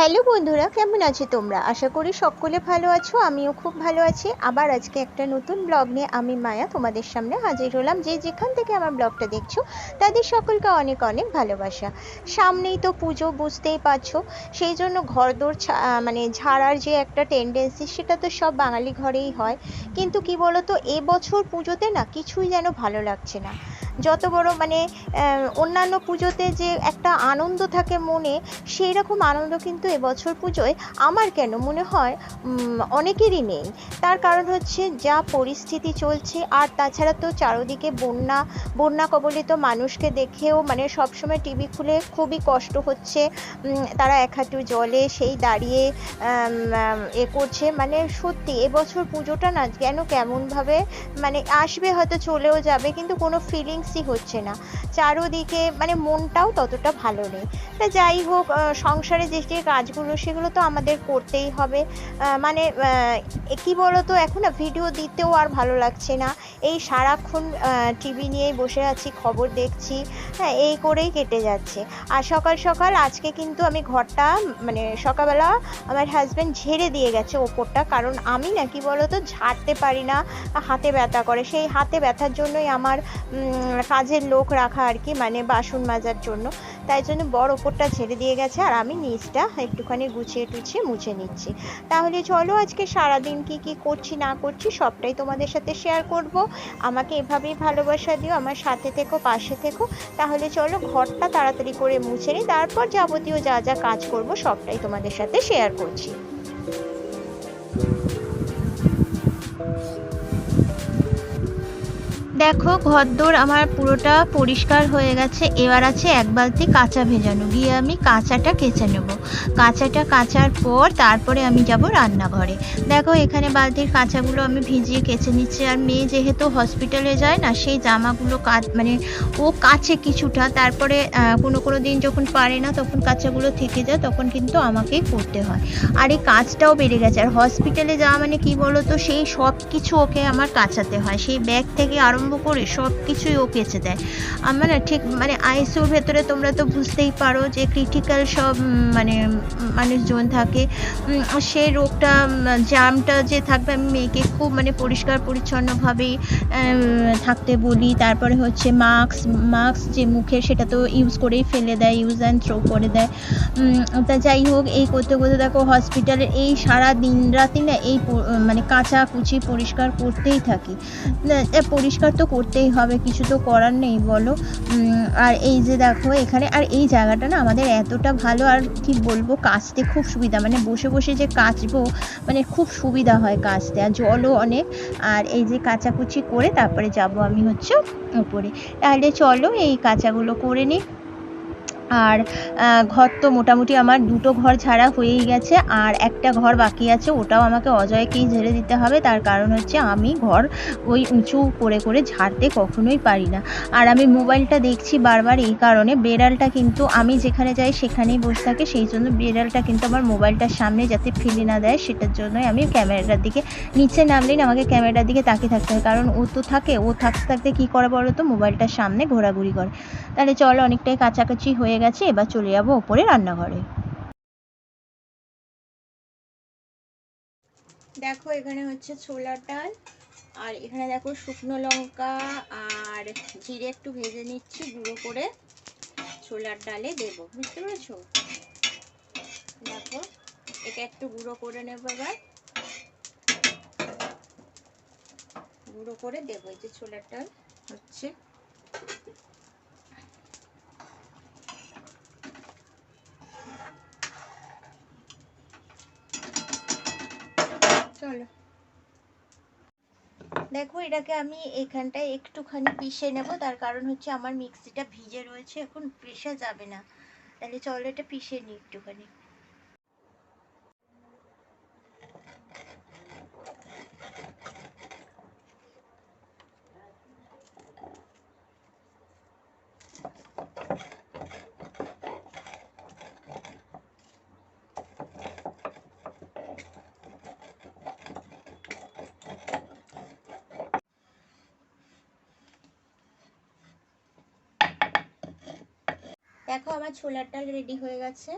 Hello বন্ধুরা, কেমন আছো তোমরা? আশা করি সকলে ভালো আছো, আমিও খুব ভালো আছি। আবার আজকে একটা নতুন ব্লগ নিয়ে আমি মায়া তোমাদের সামনে হাজির হলাম। যে যেখান থেকে আমার ব্লগটা দেখছ, তাদের সকলকে অনেক অনেক ভালোবাসা। সামনেই তো পুজো, বুঝতেই পারছ। সেই জন্য ঘরদোর মানে ঝাড়ার যে একটা টেন্ডেন্সি সেটা তো সব বাঙালি ঘরেই হয়। কিন্তু কি বলতো এবছর পুজোতে না কিছুই যেন ভালো লাগছে না। যত বড় মানে অন্যান্য পুজোতে যে একটা আনন্দ থাকে মনে, সেই রকম আনন্দ কিন্তু এবছর পুজোয় আমার কেন মনে হয় অনেকেরই নেই। তার কারণ হচ্ছে যা পরিস্থিতি চলছে, আর তাছাড়া তো চারদিকে বন্যা বন্যা কবলিত মানুষকে দেখেও মানে সবসময় টিভি খুলে খুবই কষ্ট হচ্ছে তারা এক হাঁটু জলে সেই দাঁড়িয়ে এ করছে। মানে সত্যি এবছর পুজোটা না কেন কেমনভাবে মানে আসবে হয়তো চলেও যাবে, কিন্তু কোনো ফিলিংসই হচ্ছে না। চারোদিকে মানে মনটাও ততটা ভালো নেই। তা যাই হোক সংসারে যে যে কাজগুলো, সেগুলো তো আমাদের করতেই হবে। মানে কী বলতো, এখন ভিডিও দিতেও আর ভালো লাগছে না। এই সারাক্ষণ টিভি নিয়েই বসে আছি, খবর দেখছি হ্যাঁ এই করেই কেটে যাচ্ছে। আর সকাল সকাল আজকে কিন্তু আমি ঘরটা মানে সকালবেলা আমার হাজব্যান্ড ঝেড়ে দিয়ে গেছে ওপরটা। কারণ আমি না, কি বলতো, ঝাড়তে পারি না, হাতে ব্যথা করে। সেই হাতে ব্যথার জন্যই আমার কাজের লোক রাখা আর কি মানে বাসন মাজার জন্য। তাই জন্য বড় ওপরটা ছেড়ে দিয়ে গেছে আর আমি নিচটা একটুখানি গুছিয়ে টুছিয়ে মুছে নিচ্ছি। তাহলে চলো আজকে সারাদিন কি কি করছি, না করছি, সবটাই তোমাদের সাথে শেয়ার করব। আমাকে এভাবেই ভালোবাসা দিও, আমার সাথে থেকো, পাশে থেকো। তাহলে চলো ঘরটা তাড়াতাড়ি করে মুছে নিই, তারপর যাবতীয় যা যা কাজ করব, সবটাই তোমাদের সাথে শেয়ার করছি। দেখো, ঘরদোর আমার পুরোটা পরিষ্কার হয়ে গেছে। এবার আছে এক বালতি কাঁচা ভেজানো। গিয়ে আমি কাঁচাটা কেচে নেব। কাঁচাটা কাচার পর তারপরে আমি যাব রান্নাঘরে। দেখো, এখানে বালতির কাঁচাগুলো আমি ভিজিয়ে কেচে নিচ্ছি। আর মেয়ে যেহেতু হসপিটালে যায় না, সেই জামাগুলো কাচ মানে ও কাছে কিছুটা। তারপরে কোনো কোনো দিন যখন পারে না, তখন কাঁচাগুলো থেকে যায়, তখন কিন্তু আমাকেই করতে হয়। আর এই কাজটাও বেড়ে গেছে। আর হসপিটালে যাওয়া মানে কি বলো তো সেই সব কিছু ওকে আমার কাচাতে হয়। সেই ব্যাগ থেকে আরম্ভ করে সব কিছুই ও কেচে দেয় আমার না ঠিক মানে আইসিউর ভেতরে তোমরা তো বুঝতেই পারো যে ক্রিটিক্যাল সব মানে মানুষজন থাকে। সেই রোগটা জামটা যে থাকবে, আমি মেয়েকে খুব মানে পরিষ্কার পরিচ্ছন্নভাবেই থাকতে বলি। তারপরে হচ্ছে মাস্ক মাস্ক যে মুখে সেটা তো ইউজ করেই ফেলে দেয় ইউজ অ্যান্ড থ্রো করে দেয়। তা যাই হোক, এই করতে করতে দেখো হসপিটালে এই সারা দিন রাতি না এই মানে কাঁচা কুচি পরিষ্কার করতেই থাকি। পরিষ্কার তো করতেই হবে, কিছু তো করার নেই, বলো। আর এই যে দেখো এখানে, আর এই জায়গাটা না আমাদের এতটা ভালো, আর কি বলব, কাচতে খুব সুবিধা। মানে বসে বসে যে কাচবো মানে খুব সুবিধা হয় কাচতে। আর জলও অনেক। আর এই যে কাচাকুচি করে তারপরে যাব আমি হচ্ছে উপরে। তাহলে চলো এই কাঁচাগুলো করে নিই। আর ঘর তো মোটামুটি আমার দুটো ঘর ছাড়া হয়েই গেছে, আর একটা ঘর বাকি আছে, ওটাও আমাকে অজয়কেই ঝেড়ে দিতে হবে, তার কারণ হচ্ছে আমি ঘর ওই উঁচু করে করে ঝাড়তে কখনোই পারি না। আর আমি মোবাইলটা দেখছি বারবার এই কারণে, বেড়ালটা কিন্তু আমি যেখানে যাই সেখানেই বসে থাকে, সেই জন্য বেড়ালটা কিন্তু আমার মোবাইলটার সামনে যাতে ফেলে না দেয়, সেটার জন্যই আমি ক্যামেরাটার দিকে, নিচে নামলেই আমাকে ক্যামেরাটার দিকে তাকিয়ে থাকতে হয়, কারণ ও তো থাকে, ও থাকতে থাকতে কী করে বলো তো মোবাইলটার সামনে ঘোরাঘুরি করে। তাহলে চলো, অনেকটাই কাছাকাছি হয়ে গেছে, এবার চলে যাব ওপরে রান্নাঘরে। দেখো, এখানে হচ্ছে ছোলার ডাল, আর এখানে দেখো শুকনো লঙ্কা আর জিরে একটু ভেজে নিচ্ছি, গুঁড়ো করে ছোলার ডালে দেব, বুঝতে পেরেছ? দেখো এটা একটু গুঁড়ো করে নেব এবার। গুঁড়ো করে দেবো, এই যে ছোলার ডাল হচ্ছে। দেখো, এটাকে আমি এখানটায় একটুখানি পিষে নেব। তার কারণ হচ্ছে আমার মিক্সিটা ভিজে রয়েছে, এখন পেশা যাবে না। তাহলে চলো এটা পিষে নিই একটুখানি। দেখো আমার ছোলার ডাল রেডি হয়ে গেছে।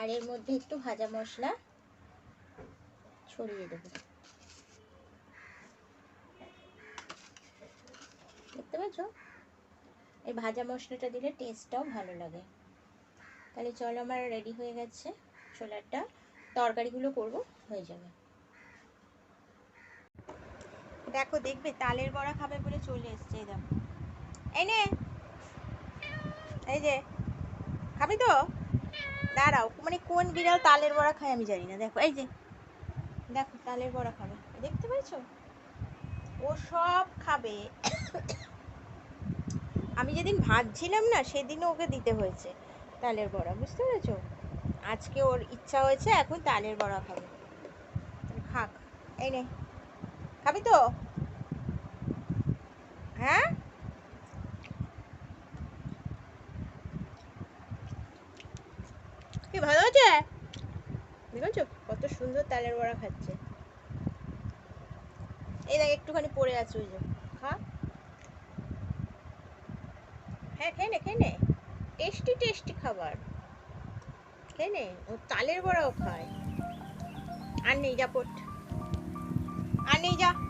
আর এর মধ্যে একটু ভাজা মশলা ছড়িয়ে দেবো। দেখতে পাচ্ছ? এই ভাজা মশলাটা দিলে টেস্টটাও ভালো লাগে। তাহলে চলো আমার রেডি হয়ে গেছে ছোলারটা তরকারিগুলো করব, হয়ে যাবে। দেখো, দেখবে, তালের বড়া খাবে বলে চলে এসছে, এই দেখো। এই নে এই যে, খাবি তো? দাঁড়াও মানে কোন বিড়াল তালের বড়া খায় আমি জানি না। দেখো, এই যে, দেখো, তালের বড়া খাবে। দেখতে পেয়েছ? ও সব খাবে। আমি যেদিন ভাজছিলাম না, সেদিনও ওকে দিতে হয়েছে তালের বড়া, বুঝতে পেরেছ? আজকে ওর ইচ্ছা হয়েছে, এখন তালের বড়া খাবে। খাক। এই নে, খাবি তো? হ্যাঁ কি ভালো আছে দেখেছ? কত সুন্দর তালের বড়া খাচ্ছে। এই দেখ, একটুখানি পড়ে আছে ওই যে। খা। হ্যাঁ খেয়ে নে খেয়ে নে। টেস্টি টেস্টি খাবার। খেয়ে নে। ও তালের বড়াও খায়। আর নেই, যা পট আর নেই, যা।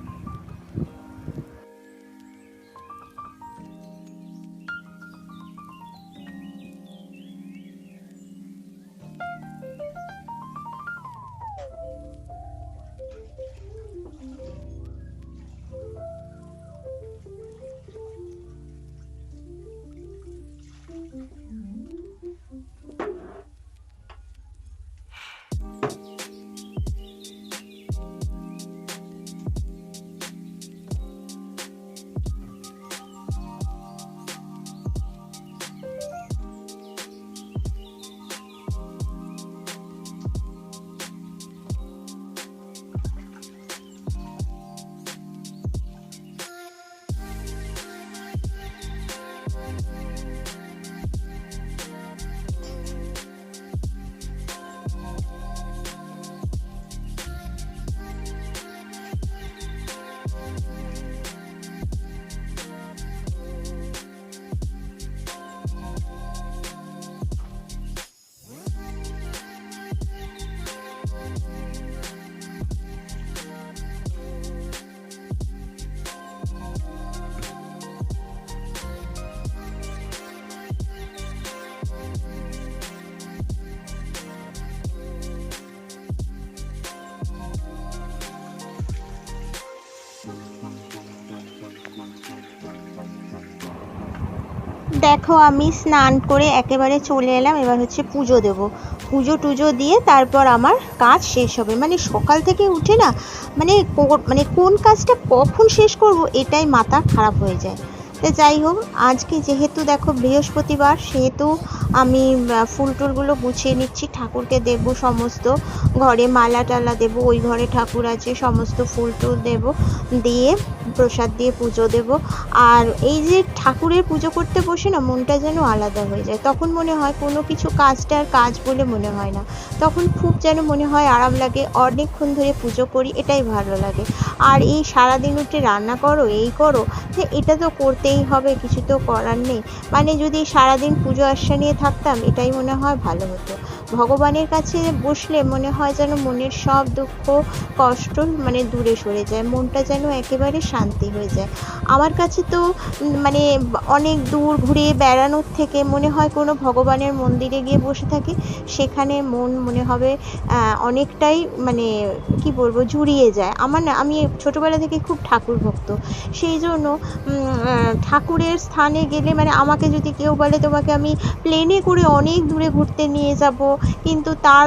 দেখো, আমি স্নান করে একেবারে চলে এলাম। এবার হচ্ছে পুজো দেব। পুজো টুজো দিয়ে তারপর আমার কাজ শেষ হবে। মানে সকাল থেকে উঠে না মানে মানে কোন কাজটা কখন শেষ করব এটাই মাথা খারাপ হয়ে যায়। তো যাই হোক, আজকে যেহেতু দেখো বৃহস্পতিবার, সেহেতু আমি ফুল টুলগুলো গুছিয়ে নিচ্ছি। ঠাকুরকে দেব সমস্ত। ঘরে মালা টালা দেবো, ওই ঘরে ঠাকুর আছে, সমস্ত ফুল টুল দেব। দিয়ে প্রসাদ দিয়ে পুজো দেব। আর এই যে ঠাকুরের পুজো করতে বসে না, মনটা যেন আলাদা হয়ে যায়। তখন মনে হয় কোনো কিছু কাজটার কাজ বলে মনে হয় না। তখন খুব যেন মনে হয় আরাম লাগে, অনেকক্ষণ ধরে পুজো করি, এটাই ভালো লাগে। আর এই সারাদিন উঠে রান্না করো, এই করো যে এটা তো করতেই হবে, কিছু তো করার নেই। মানে যদি সারাদিন পুজো আশা নিয়ে থাকতাম, এটাই মনে হয় ভালো হতো। ভগবানের কাছে বসলে মনে হয় যেন মনের সব দুঃখ, কষ্ট মানে দূরে সরে যায়, মনটা যেন একেবারে শান্তি হয়ে যায়। আমার কাছে তো মানে অনেক দূর ঘুরে বেড়ানোর থেকে মনে হয় কোনো ভগবানের মন্দিরে গিয়ে বসে থাকি, সেখানে মন মনে হবে অনেকটাই মানে কি বলব, জুড়িয়ে যায়। আমার না, আমি ছোটোবেলা থেকে খুব ঠাকুর ভক্ত। সেই জন্য ঠাকুরের স্থানে গেলে মানে আমাকে যদি কেউ বলে তোমাকে আমি প্লেনে করে অনেক দূরে ঘুরতে নিয়ে যাব কিন্তু তার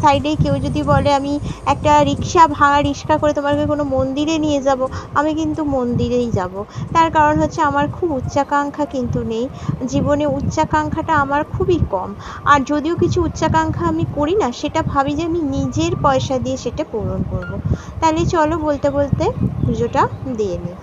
সাইডে কেউ যদি বলে, আমি একটা রিক্সা ভাড়া রিক্সা করে তোমাকে কোনো মন্দিরে নিয়ে যাব, আমি কিন্তু মন্দিরেই যাব। তার কারণ হচ্ছে আমার খুব উচ্চাকাঙ্ক্ষা কিন্তু নেই। জীবনে উচ্চাকাঙ্ক্ষাটা আমার খুবই কম। আর যদিও কিছু উচ্চাকাঙ্ক্ষা আমি করি না, সেটা ভাবি যে আমি নিজের পয়সা দিয়ে সেটা পূরণ করব। তাহলে চলো বলতে বলতে পুজোটা দিয়ে নিই।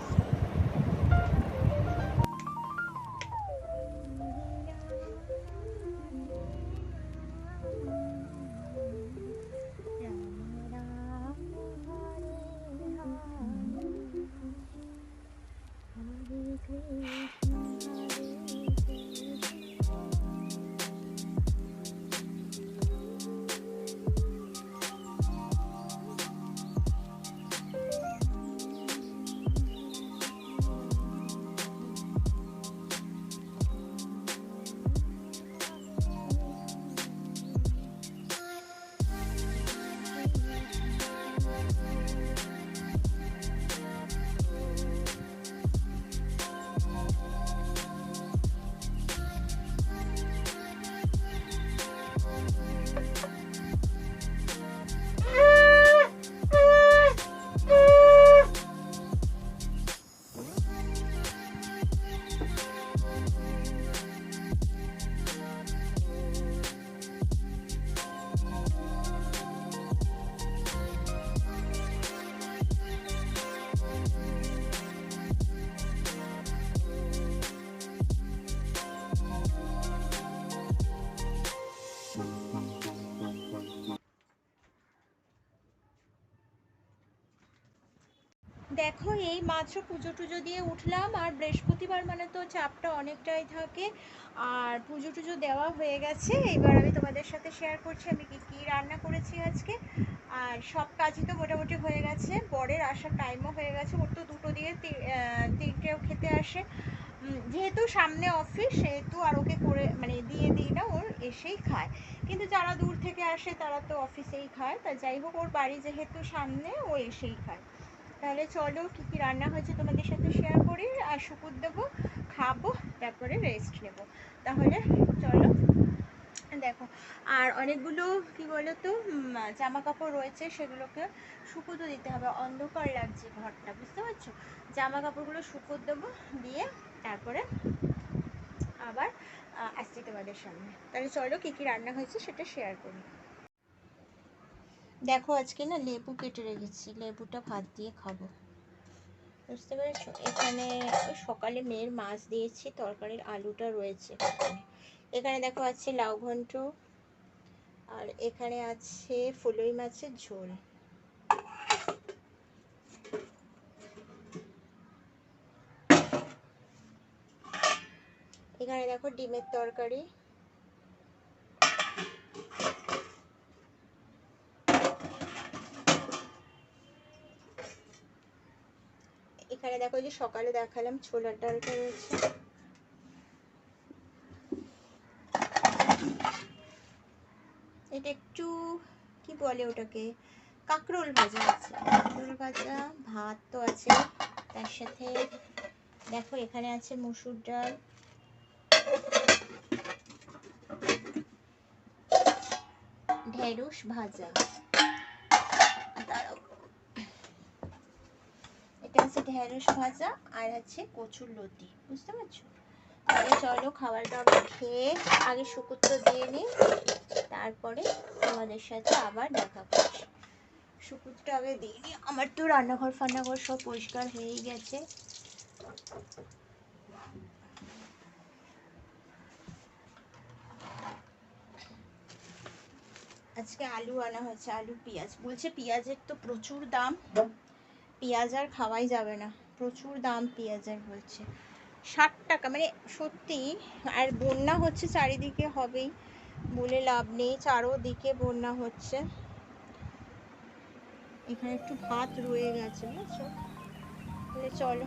দেখো, এই মাত্র পুজো টুজো দিয়ে উঠলাম, আর বৃহস্পতিবার মানে তো চাপটা অনেকটাই থাকে। আর পুজো টুজো দেওয়া হয়ে গেছে, এবার আমি তোমাদের সাথে শেয়ার করছি আমি কি, কী রান্না করেছি আজকে। আর সব কাজই তো মোটামুটি হয়ে গেছে, বরের আসার টাইমও হয়ে গেছে, ওর তো দুটো দিয়ে তিনটেও খেতে আসে। যেহেতু সামনে অফিস সেহেতু আর ওকে করে মানে দিয়ে দিই না, ওর এসেই খায়। কিন্তু যারা দূর থেকে আসে, তারা তো অফিসেই খায়। তা যাই হোক, ওর বাড়ি যেহেতু সামনে, ও এসেই খায়। তাহলে চলো কী কী রান্না হয়েছে তোমাদের সাথে শেয়ার করি। আর শুকুর দেবো, খাব, তারপরে রেস্ট নেব। তাহলে চলো। দেখো, আর অনেকগুলো কি বলো তো জামা কাপড় রয়েছে, সেগুলোকে শুকোতে দিতে হবে। অন্ধকার লাগছে ঘরটা, বুঝতে পারছ? জামা কাপড়গুলো শুকোত দেবো, দিয়ে তারপরে আবার আসছি তোমাদের সামনে। তাহলে চলো কী কী রান্না হয়েছে সেটা শেয়ার করি। দেখো আজকে না লেবু কেটে রেখেছি, লেবুটা ভাত দিয়ে খাব। বুঝতে পেরেছ? এখানে সকালে মেয়ের মাছ দিয়েছি, তরকারির আলুটা রয়েছে এখানে। দেখো আছে লাউ ঘন্ট, আর এখানে আছে ফুলই মাছের ঝোল। এখানে দেখো ডিমের তরকারি। এখানে দেখো যে সকালে দেখালাম ছোলার ডালটা রয়েছে। এটা একটু, কি বলে ওটাকে? কাঁকরোল ভাজা আছে। কাঁকরোল ভাজা, ভাত তো আছে। তার সাথে দেখো এখানে আছে মুসুর ডাল। ঢেঁড়স ভাজা। আর ঢেঁড়স ভাজা আর আছে কচুর লতি, বুঝতে পারছ? তাহলে চলো খাবার দাবার খেয়ে আগে শুকুত্র দিয়ে নিই, তারপরে তোমাদের সাথে আবার দেখা করছি। শুকুরটা আগে দিয়ে নিই। আমার তো রান্নাঘর, ফান্নাঘর সব পরিষ্কার হয়েই গেছে। আজকে আলু আনা হয়েছে, আলু পেঁয়াজ। বলছে পেঁয়াজের তো প্রচুর দাম। পেঁয়াজ আর খাওয়াই যাবে না। প্রচুর দাম পেঁয়াজের বলছে ষাট টাকা মানে সত্যি, আর বন্যা হচ্ছে চারিদিকে হবেই বলে লাভ নেই, চারোদিকে বন্যা হচ্ছে। এখানে একটু ভাত রয়ে গেছে, বুঝছ? চলো।